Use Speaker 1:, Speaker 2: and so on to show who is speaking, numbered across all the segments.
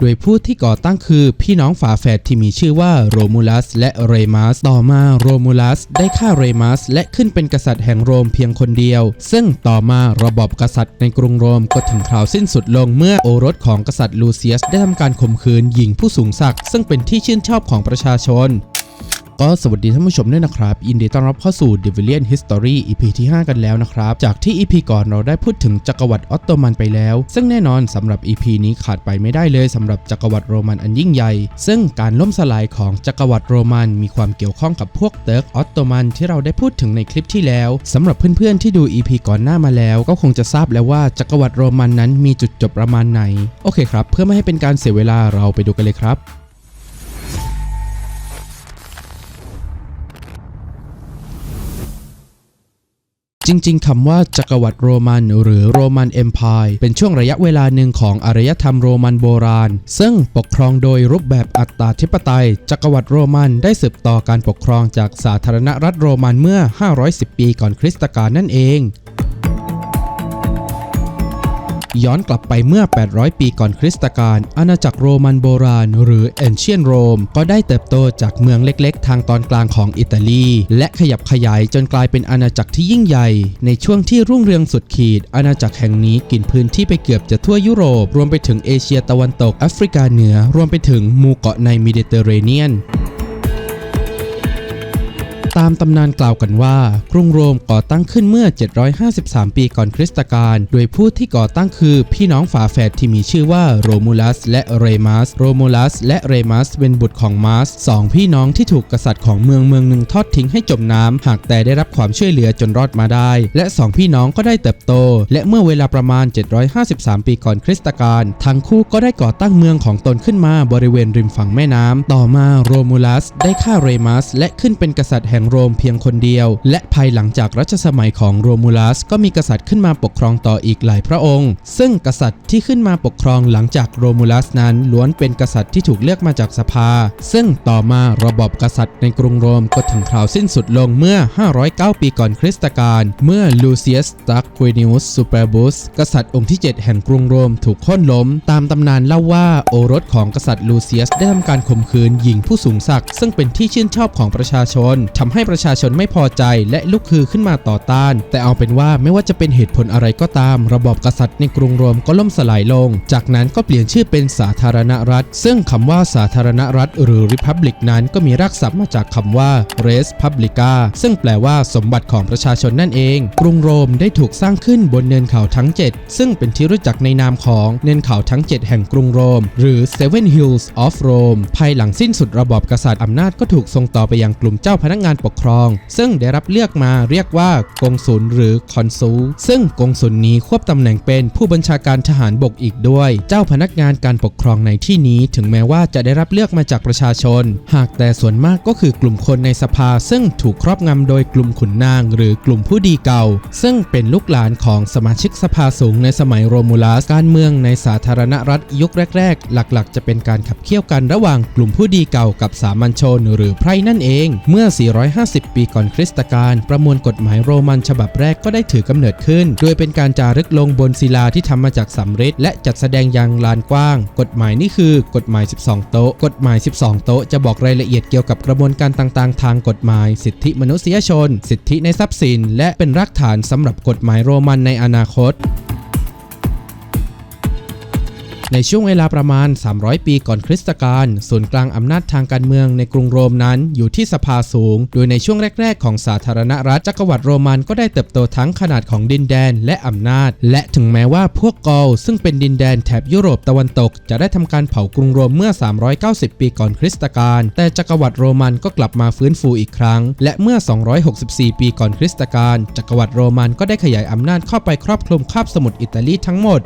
Speaker 1: โดยผู้ที่ก่อตั้งคือพี่น้องฝาแฝดที่มีชื่อว่าโรมูลัสและเรมัสต่อมาโรมูลัสได้ฆ่าเรมัสและขึ้นเป็นกษัตริย์แห่งโรมเพียงคนเดียว ซึ่งต่อมาระบอบกษัตริย์ในกรุงโรมก็ถึงคราวสิ้นสุดลงเมื่อโอรสของกษัตริย์ลูเซียสได้ทำการข่มขืนหญิงผู้สูงศักดิ์ซึ่งเป็นที่ชื่นชอบของประชาชน ก็สวัสดีท่านผู้ชมด้วยนะครับยินดีต้อนรับเข้าสู่ d e v i l i a n History EP ที่ 5 กันแล้วนะครับ จากที่ EP ก่อนเราได้พูดถึงจักรวรรดิออตโตมันไปแล้ว ซึ่งแน่นอนสำหรับ EP นี้ขาดไปไม่ได้เลยสำหรับจักรวรรดิโรมันอันยิ่งใหญ่ ซึ่งการล่มสลายของจักรวรรดิโรมัน มีความเกี่ยวข้องกับพวกเติร์กออตโตมันที่เราได้พูดถึงในคลิปที่แล้วสำหรับเพื่อนๆที่ดู EP ก่อนหน้ามาแล้ว ก็คงจะทราบแล้วว่าจักรวรรดิโรมันนั้นมีจุดจบประมาณไหน โอเคครับ เพื่อไม่ให้เป็นการเสียเวลาเราไปดูกันเลยครับ จริง ๆคำว่าจักรวรรดิโรมันหรือโรมันเอ็มพายเป็นช่วงระยะเวลาหนึ่งของอารยธรรมโรมันโบราณ ซึ่งปกครองโดยรูปแบบอัตตาธิปไตย จักรวรรดิโรมันได้สืบต่อการปกครองจากสาธารณรัฐโรมันเมื่อ 510 ปีก่อนคริสตกาลนั่นเอง ย้อนกลับไปเมื่อ 800 ปีก่อนคริสตกาลอาณาจักรโรมันโบราณ หรือ Ancient Rome ก็ได้เติบโตจากเมืองเล็กๆ ทางตอนกลางของอิตาลี และขยับขยายจนกลายเป็นอาณาจักรที่ยิ่งใหญ่ ในช่วงที่รุ่งเรืองสุดขีด อาณาจักรแห่งนี้กินพื้นที่ไปเกือบจะทั่วยุโรป รวมไปถึงเอเชียตะวันตกแอฟริกาเหนือ รวมไปถึงหมู่เกาะในมดิเตอร์เรเนียนามตำนานกล่าวกันว่า กรุงโรมก่อตั้งขึ้นเมื่อ 753 ปีก่อนคริสตกาล โดยผู้ที่ก่อตั้งคือพี่น้องฝาแฝดที่มีชื่อว่าโรมูลัสและเรมัส โรมูลัสและเรมัสเป็นบุตรของมาร์สสองพี่น้องที่ถูกกษัตริย์ของเมืองเมืองหนึ่งทอดทิ้งให้จมน้ำหากแต่ได้รับความช่วยเหลือจนรอดมาได้ และสองพี่น้องก็ได้เติบโต และเมื่อเวลาประมาณ 753 ปีก่อนคริสตกาล ทั้งคู่ก็ได้ก่อตั้งเมืองของตนขึ้นมาบริเวณริมฝั่งแม่น้ำต่อมาโรมูลัสได้ฆ่าเรมัสและขึ้นเป็นกษัตริย์แห่งโรมเพียงคนเดียว และภายหลังจากรัชสมัยของโรมูลัสก็มีกษัตริย์ขึ้นมาปกครองต่ออีกหลายพระองค์ ซึ่งกษัตริย์ที่ขึ้นมาปกครองหลังจากโรมูลัสนั้นล้วนเป็นกษัตริย์ที่ถูกเลือกมาจากสภา ซึ่งต่อมาระบอบกษัตริย์ในกรุงโรมก็ถึงคราวสิ้นสุดลงเมื่อ 509 ปีก่อนคริสตกาลเมื่อลูเซียสตักวินิอุสซูเปอร์บุสกษัตริย์องค์ที่ 7 แห่งกรุงโรมถูกค่นล้ม ตามตำนานเล่าว่าโอรสของกษัตริย์ลูเซียสได้ทำการข่มขืนหญิงผู้สูงศักดิ์ซึ่งเป็นที่ชื่นชอบของประชาชนทำให้ประชาชนไม่พอใจและลุกคือขึ้นมาต่อต้าน แต่เอาเป็นว่าไม่ว่าจะเป็นเหตุผลอะไรก็ตาม ระบอบกษัตริย์ในกรุงโรมก็ล่มสลายลง จากนั้นก็เปลี่ยนชื่อเป็นสาธารณรัฐ ซึ่งคำว่าสาธารณรัฐ หรือ Republic นั้นก็มีรากศัพท์มาจากคำว่า res publica ซึ่งแปลว่าสมบัติของประชาชนนั่นเอง กรุงโรมได้ถูกสร้างขึ้นบนเนินเขาทั้ง 7 ซึ่งเป็นที่รู้จักในนามของเนินเขาทั้ง 7 แห่งกรุงโรม หรือ Seven Hills of Rome ภายหลังสิ้นสุดระบอบกษัตริย์อำนาจก็ถูกส่งต่อไปยังกลุ่มเจ้าพนักงานปกครอง ซึ่งได้รับเลือกมาเรียกว่ากงสุลหรือคอนซูซึ่งกงสุลนี้ควบตำแหน่งเป็นผู้บัญชาการทหารบกอีกด้วย เจ้าพนักงานการปกครองในที่นี้ถึงแม้ว่าจะได้รับเลือกมาจากประชาชน หากแต่ส่วนมากก็คือกลุ่มคนในสภา ซึ่งถูกครอบงำโดยกลุ่มขุนนาง หรือกลุ่มผู้ดีเก่า ซึ่งเป็นลูกหลานของสมาชิกสภาสูงในสมัยโรมูลัสการเมืองในสาธารณรัฐยุคแรก ๆ หลักๆ จะเป็นการขับเคี่ยวกันระหว่างกลุ่มผู้ดีเก่ากับสามัญชนหรือไพร่นั่นเอง เมื่อ450 ปีก่อนคริสตกาลประมวลกฎหมายโรมันฉบับแรกก็ได้ถือกำเนิดขึ้น โดยเป็นการจารึกลงบนศิลาที่ทำมาจากสำริดและจัดแสดงยังลานกว้าง กฎหมายนี่คือกฎหมาย 12 โต๊ะ กฎหมาย 12 โต๊ะจะบอกรายละเอียดเกี่ยวกับกระบวนการต่างๆ ทางกฎหมาย สิทธิมนุษยชน สิทธิในทรัพย์สิน และเป็นรากฐานสำหรับกฎหมายโรมันในอนาคต ในช่วงเวลาประมาณ 300 ปีก่อนคริสตกาลศูนย์กลางอำนาจทางการเมืองในกรุงโรมนั้นอยู่ที่สภาสูง โดยในช่วงแรก ๆ ของสาธารณรัฐจักรวรรดิโรมันก็ได้เติบโตทั้งขนาดของดินแดนและอำนาจ และถึงแม้ว่าพวกกอลซึ่งเป็นดินแดนแถบยุโรปตะวันตก จะได้ทำการเผากรุงโรมเมื่อ 390 ปีก่อนคริสตกาลแต่จักรวรรดิโรมันก็กลับมาฟื้นฟูอีกครั้ง และเมื่อ 264 ปีก่อนคริสตกาลจักรวรรดิโรมันก็ได้ขยายอำนาจเข้าไปครอบคลุมคาบสมุทรอิตาลีทั้งหมด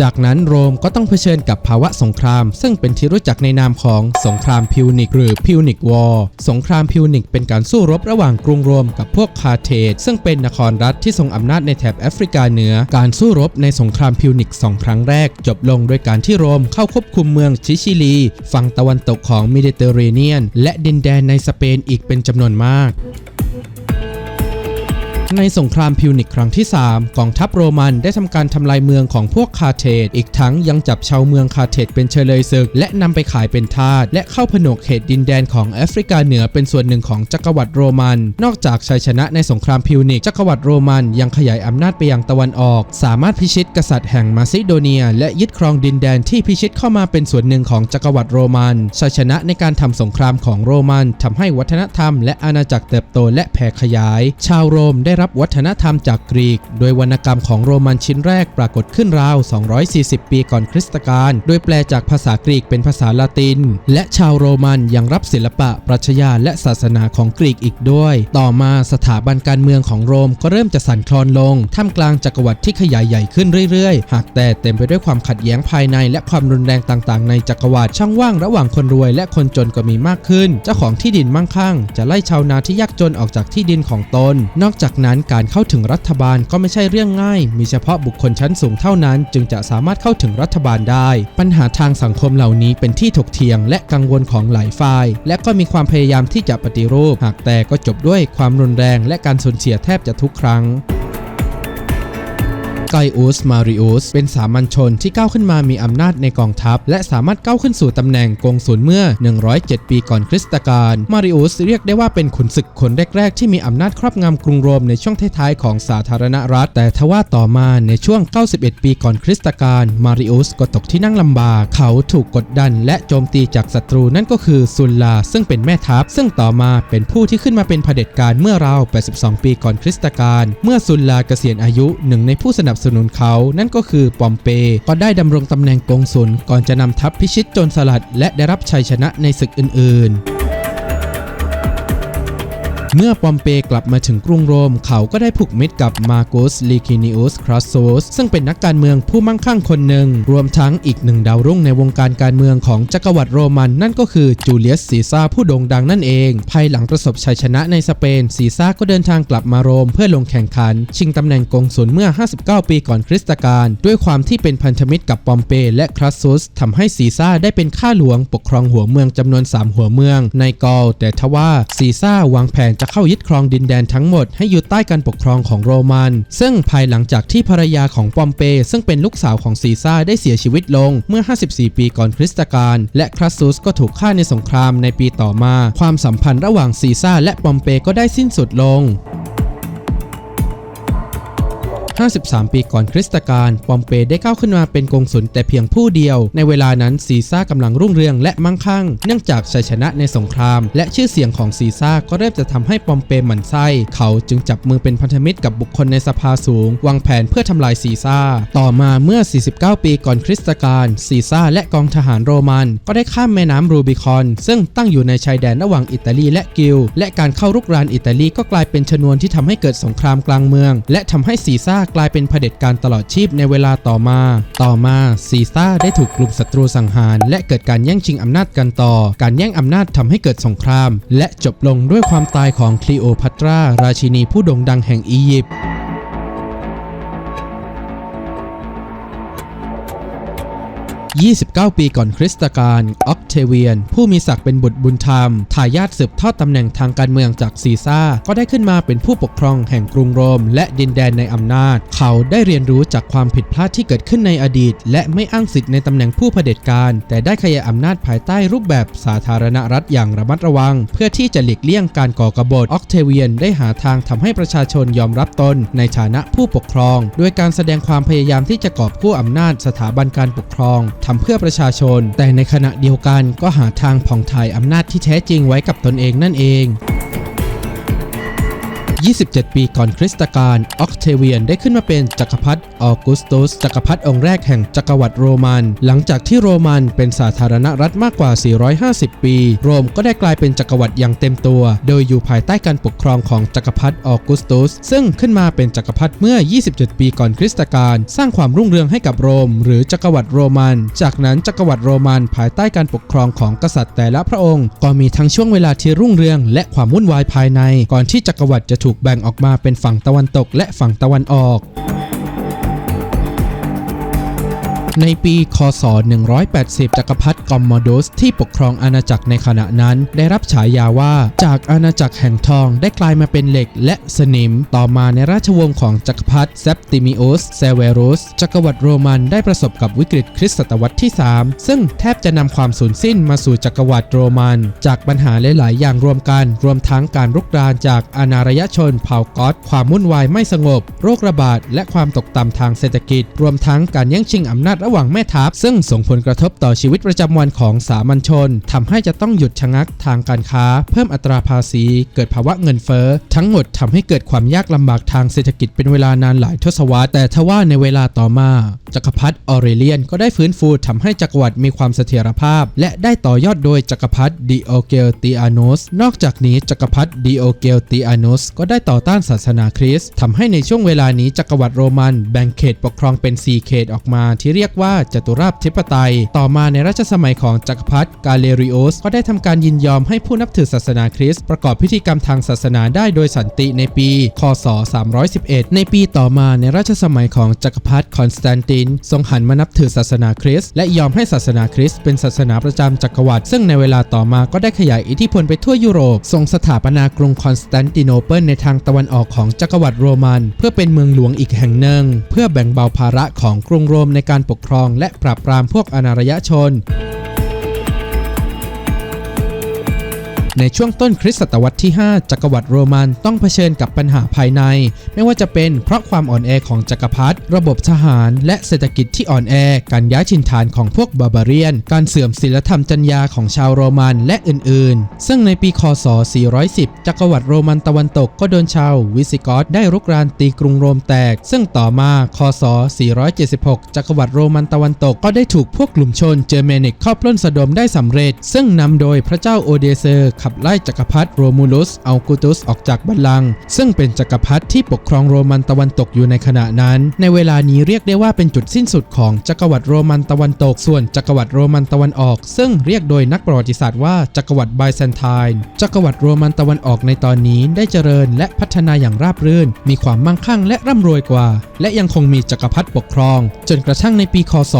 Speaker 1: จากนั้นโรมก็ต้องเผชิญกับภาวะสงคราม ซึ่งเป็นที่รู้จักในนามของสงครามพิวนิกหรือพิวนิกวอร์สงครามพิวนิกเป็นการสู้รบระหว่างกรุงโรมกับพวกคาร์เทจซึ่งเป็นนครรัฐที่ทรงอำนาจในแถบแอฟริกาเหนือ การสู้รบในสงครามพิวนิกสองครั้งแรก จบลงโดยการที่โรมเข้าควบคุมเมืองชิชิลี ฝั่งตะวันตกของเมดิเตอร์เรเนียน และดินแดนในสเปนอีกเป็นจำนวนมาก ในสงครามพิวนิกครั้งที่ 3 กองทัพโรมันได้ทำการทำลายเมืองของพวกคาเทจอีกทั้งยังจับชาวเมืองคาเทจเป็นเชลยศึก และนำไปขายเป็นทาสและเข้าผนวกเขตดินแดนของแอฟริกาเหนือเป็นส่วนหนึ่งของจักรวรรดิโรมัน นอกจากชัยชนะในสงครามพิวนิกจักรวรรดิโรมันยังขยายอำนาจไปยังตะวันออก สามารถพิชิตกษัตริย์แห่งมาซิโดเนีย และยึดครองดินแดนที่พิชิตเข้ามาเป็นส่วนหนึ่งของจักรวรรดิโรมันชัยชนะในการทำสงครามของโรมันทำให้วัฒนธรรม และอาณาจักรเติบโตและแผ่ขยาย ชาวโรมได้รับวัฒนธรรมจากกรีก โดยวรรณกรรมของโรมันชิ้นแรกปรากฏขึ้นราว 240 ปีก่อนคริสตกาล โดยแปลจากภาษากรีกเป็นภาษาละติน และชาวโรมันยังรับศิลปะ ปรัชญาและศาสนาของกรีกอีกด้วย ต่อมาสถาบันการเมืองของโรมก็เริ่มจะสั่นคลอนลง ท่ามกลางจักรวรรดิที่ขยายใหญ่ขึ้นเรื่อยๆ หากแต่เต็มไปด้วยความขัดแย้งภายในและความรุนแรงต่างๆ ในจักรวรรดิช่องว่างระหว่างคนรวยและคนจนก็มีมากขึ้น เจ้าของที่ดินมั่งคั่ง จะไล่ชาวนาที่ยากจนออกจากที่ดินของตน นอกจากนั้นั้นการเข้าถึงรัฐบาลก็ไม่ใช่เรื่องง่าย มีเฉพาะบุคคลชั้นสูงเท่านั้น จึงจะสามารถเข้าถึงรัฐบาลได้ ปัญหาทางสังคมเหล่านี้เป็นที่ถกเถียง และกังวลของหลายฝ่าย และก็มีความพยายามที่จะปฏิรูป หากแต่ก็จบด้วยความรุนแรง และการสูญเสียแทบจะทุกครั้ง ไกอุสมาริอุสเป็นสามัญชนที่ก้าวขึ้นมามีอำนาจในกองทัพ และสามารถก้าวขึ้นสู่ตำแหน่งกงสุลเมื่อ 107 ปีก่อนคริสตกาลมาริอุสเรียกได้ว่าเป็นขุนศึกคนแรก ๆ ที่มีอำนาจครอบงำกรุงโรมในช่วงท้ายๆของสาธารณรัฐ แต่ทว่าต่อมาในช่วง 91 ปีก่อนคริสตกาลมาริอุสก็ตกที่นั่งลำบาก เขาถูกกดดันและโจมตีจากศัตรูนั่นก็คือซุลลาซึ่งเป็นแม่ทัพ ซึ่งต่อมาเป็นผู้ที่ขึ้นมาเป็นเผด็จการเมื่อราว 82 ปีก่อนคริสตกาลเมื่อซุลลาเกษียณอายุหนึ่งในผู้สนับสนุนเขานั่นก็คือปอมเปย์ก็ได้ดำรงตำแหน่งกงสุลก่อนจะนำทัพพิชิตโจรสลัด และได้รับชัยชนะในศึกอื่นๆ เมื่อปอมเปย์กลับมาถึงกรุงโรม เขาก็ได้ผูกมิตรกับมา r กุสลีคินิอุสครอสโซสซึ่งเป็นนักการเมืองผู้มั่งคั่งคนหนึ่ง รวมทั้งอีกหนึ่งดาวรุ่งในวงการการเมืองของจักรวรรดิโรมันนั่นก็คือจูเลียสซีซ่าผู้โด่งดังนั่นเอง ภายหลังประสบชัยชนะในสเปนซีซ่าก็เดินทางกลับมาโรมเพื่อลงแข่งขัน ชิงตำแหน่งกงสุลเมื่อ 59 ปีก่อนคริสตกาลด้วยความที่เป็นพันธมิตรกับปอมเปย์และครัสซุสทำให้ซีซ่าได้เป็นข้าหลวงปกครองหัวเมืองจำนวน 3 หัวเมืองในกอลแต่ทว่าซีซ่าวางแผนจะเข้ายึดครองดินแดนทั้งหมดให้อยู่ใต้การปกครองของโรมัน ซึ่งภายหลังจากที่ภรรยาของปอมเป ซึ่งเป็นลูกสาวของซีซ่าได้เสียชีวิตลงเมื่อ 54 ปีก่อนคริสตกาลและครัสซุสก็ถูกฆ่าในสงครามในปีต่อมา ความสัมพันธ์ระหว่างซีซ่าและปอมเปก็ได้สิ้นสุดลง 53 ปีก่อนคริสตกาลปอมเปย์ได้ก้าวขึ้นมาเป็นกงสุลแต่เพียงผู้เดียว ในเวลานั้นซีซ่ากำลังรุ่งเรืองและมั่งคั่ง เนื่องจากชัยชนะในสงคราม และชื่อเสียงของซีซ่าก็เริ่มจะทำให้ปอมเปย์หมั่นไส้เขาจึงจับมือเป็นพันธมิตรกับบุคคลในสภาสูง วางแผนเพื่อทำลายซีซ่า ต่อมาเมื่อ 49 ปีก่อนคริสตกาลซีซ่าและกองทหารโรมัน ก็ได้ข้ามแม่น้ำรูบิคอน ซึ่งตั้งอยู่ในชายแดนระหว่างอิตาลีและกิลและการเข้ารุกรานอิตาลีก็กลายเป็นชนวนที่ทำให้เกิดสงครามกลางเมือง และทำให้ซีซ่ากลายเป็นเผด็จการตลอดชีพในเวลาต่อมา ต่อมาซีซ่าได้ถูกกลุ่มศัตรูสังหาร และเกิดการแย่งชิงอำนาจกันต่อ การแย่งอำนาจทำให้เกิดสงคราม และจบลงด้วยความตายของคลีโอพัตราราชินีผู้โด่งดังแห่งอียิปต์ 29 ปีก่อนคริสตกาลออกเทเวียน ผู้มีศักดิ์เป็นบุตรบุญธรรม ทายาทสืบทอดตำแหน่งทางการเมืองจากซีซ่า ก็ได้ขึ้นมาเป็นผู้ปกครองแห่งกรุงโรม และดินแดนในอำนาจ เขาได้เรียนรู้จากความผิดพลาดที่เกิดขึ้นในอดีต และไม่อ้างสิทธิ์ในตำแหน่งผู้เผด็จการ แต่ได้ขยายอำนาจภายใต้รูปแบบสาธารณรัฐอย่างระมัดระวัง เพื่อที่จะหลีกเลี่ยงการก่อกบฏออกเทเวียนได้หาทางทำให้ประชาชนยอมรับตนในฐานะผู้ปกครองโดยการแสดงความพยายามที่จะกอบกู้อำนาจสถาบันการปกครองทำเพื่อประชาชน แต่ในขณะเดียวกันก็หาทางผ่องถ่ายอำนาจที่แท้จริงไว้กับตนเองนั่นเอง 27 ปีก่อนคริสตกาลออกเทเวียนได้ขึ้นมาเป็นจักรพรรดิออกุสตุส จักรพรรดิองค์แรกแห่งจักรวรรดิโรมัน หลังจากที่โรมันเป็นสาธารณรัฐมากกว่า 450 ปี โรมก็ได้กลายเป็นจักรวรรดิอย่างเต็มตัว โดยอยู่ภายใต้การปกครองของจักรพรรดิออกุสตุส ซึ่งขึ้นมาเป็นจักรพรรดิเมื่อ 27 ปีก่อนคริสตกาลสร้างความรุ่งเรืองให้กับโรม หรือจักรวรรดิโรมัน จากนั้นจักรวรรดิโรมันภายใต้การปกครองของกษัตริย์แต่ละพระองค์ ก็มีทั้งช่วงเวลาที่รุ่งเรืองและความวุ่นวายภายใน ก่อนที่จักรวรรดิจะถูกแบ่งออกมาเป็นฝั่งตะวันตกและฝั่งตะวันออก ในปีคศ 180 จักรพรรดิกอมมอดสที่ปกครองอาณาจักรในขณะนั้น ได้รับฉายาว่าจากอาณาจักรแห่งทองได้กลายมาเป็นเหล็กและสนิม ต่อมาในราชวงศ์ของจักรพรรดิเซปติมิโอสเซเวโรสจักรวรรดิโรมันได้ประสบกับวิกฤตคริสตศตวรรษที่ 3 ซึ่งแทบจะนำความสูญสิ้นมาสู่จักรวรรดิโรมัน จากปัญหาหลาย ๆ อย่างรวมกัน รวมทั้งการรุกรานจากอานารยชนเผ่ากอตความวุ่นวายไม่สงบ โรคระบาดและความตกต่ำทางเศรษฐกิจ รวมทั้งการแย่งชิงอำนาจระหว่างแม่ทัพ ซึ่งส่งผลกระทบต่อชีวิตประจำวันของสามัญชนทำให้จะต้องหยุดชะงักทางการค้า เพิ่มอัตราภาษี เกิดภาวะเงินเฟ้อ ทั้งหมดทำให้เกิดความยากลำบากทางเศรษฐกิจเป็นเวลานานหลายทศวรรษแต่ทว่าในเวลาต่อมาจักรพรรดิออเรเลียนก็ได้ฟื้นฟูทำให้จักรวรรดิมีความเสถียรภาพ และได้ต่อยอดโดยจักรพรรดิดิโอเกลติอาโนสนอกจากนี้จักรพรรดิดิโอเกลติอาโนสก็ได้ต่อต้านศาสนาคริสต์ทำให้ในช่วงเวลานี้จักรวรรดิโรมันแบ่งเขตปกครองเป็น 4 เขตออกมาที่เรียกว่าจตุราชธิปไตย ต่อมาในรัชสมัยของจักรพรรดิกาเลริโอส ก็ได้ทำการยินยอมให้ผู้นับถือศาสนาคริสต์ประกอบพิธีกรรมทางศาสนาได้โดยสันติในปี คศ 311 ในปีต่อมาในราชสมัยของจักรพรรดิคอนสแตนติน ทรงหันมานับถือศาสนาคริสต์และยอมให้ศาสนาคริสต์เป็นศาสนาประจำจักรวรรดิซึ่งในเวลาต่อมาก็ได้ขยายอิทธิพลไปทั่วยุโรปทรงสถาปนากรุงคอนสแตนติโนเปิลในทางตะวันออกของจักรวรรดิโรมัน เพื่อเป็นเมืองหลวงอีกแห่งหนึ่ง เพื่อแบ่งเบาภาระของกรุงโรมในการปกครองและปราบปรามพวกอานารยชน ในช่วงต้นคริสตศตวรรษที่ 5 จักรวรรดิโรมันต้องเผชิญกับปัญหาภายใน ไม่ว่าจะเป็นเพราะความอ่อนแอของจักรพรรดิระบบทหาร และเศรษฐกิจที่อ่อนแอ การย้ายถิ่นฐานของพวกบาบาเรียน การเสื่อมศีลธรรมจรรยาของชาวโรมันและอื่นๆ ซึ่งในปีคศ 410 จักรวรรดิโรมันตะวันตกก็โดนชาววิสิกอตได้รุกรานตีกรุงโรมแตก ซึ่งต่อมาคศ 476 จักรวรรดิโรมันตะวันตกก็ได้ถูกพวกกลุ่มชนเจอร์เมนิกเข้าปล้นสะดมได้สำเร็จ ซึ่งนำโดยพระเจ้าโอเดเซอร์ขับไล่จักรพรรดิโรมูลุสอัลกูตุสออกจากบัลลังก์ซึ่งเป็นจักรพรรดิที่ปกครองโรมันตะวันตกอยู่ในขณะนั้น ในเวลานี้เรียกได้ว่าเป็นจุดสิ้นสุดของจักรวรรดิโรมันตะวันตก ส่วนจักรวรรดิโรมันตะวันออก ซึ่งเรียกโดยนักประวัติศาสตร์ว่าจักรวรรดิไบแซนไทน์จักรวรรดิโรมันตะวันออกในตอนนี้ได้เจริญและพัฒนาอย่างราบรื่น มีความมั่งคั่งและร่ำรวยกว่า และยังคงมีจักรพรรดิปกครอง จนกระทั่งในปีคศ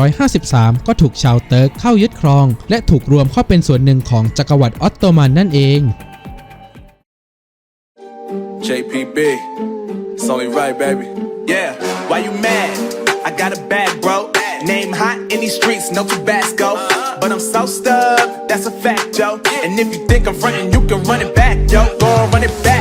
Speaker 1: 1453 ก็ถูกชาวเติร์กเข้ายึดครอง และถูกรวมเข้าเป็นส่วนหนึ่งของจักรวรออตโตมันนั่นเอง
Speaker 2: JPB, it's only right, baby.
Speaker 3: Yeah, why you mad? I got a bag, bro. Name hot in these streets, no Tabasco. But I'm so stubbed, that's a fact, yo. And if you think I'm frontin', you can run it back, yo. Go on, run it back.